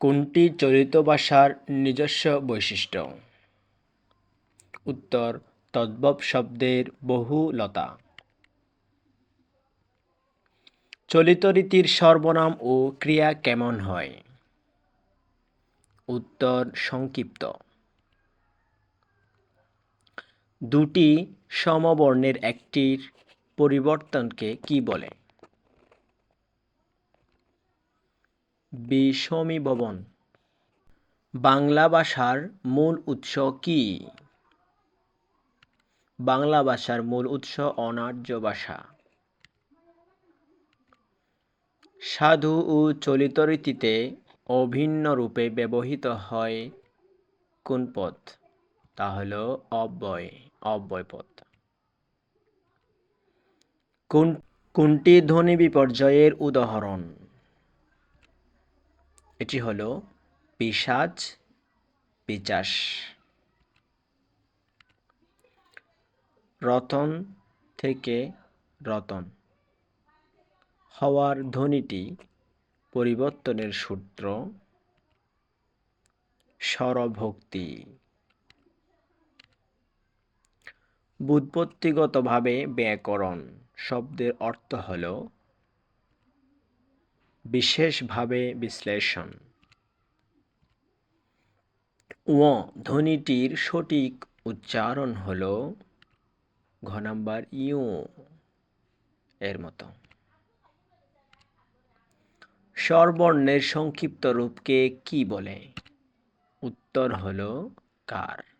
কোনটি চলিত ভাষার নিজস্ব বৈশিষ্ট্য? উত্তর, তদ্ভব শব্দের বহুলতা। চলিত রীতির সর্বনাম ও ক্রিয়া কেমন হয়? উত্তর, সংক্ষিপ্ত। দুটি সমবর্ণের একটির পরিবর্তনকে কি বলে? বিষমীভবন বাংলা ভাষার মূল উৎস কি? বাংলা ভাষার মূল উৎস অনার্য ভাষা। সাধু ও চলিত রীতিতে অভিন্ন রূপে ব্যবহৃত হয় কোন পদ? তা হল অব্যয় অব্যয় পথ কোন, কোনটি ধ্বনি বিপর্যয়ের উদাহরণ? এটি হল পিশাচ, পিচাস। রতন থেকে রতন। হওয়ার ধ্বনিটি পরিবর্তনের সূত্র। স্বরভক্তি। ব্যুৎপত্তিগতভাবে ব্যাকরণ শব্দের অর্থ হল বিশেষভাবে বিশ্লেষণ। ও ধ্বনিটির সঠিক উচ্চারণ হল ঘ নাম্বার ইউ এর মতো। স্বরবর্ণের সংক্ষিপ্ত রূপকে কি বলে? উত্তর হল কার।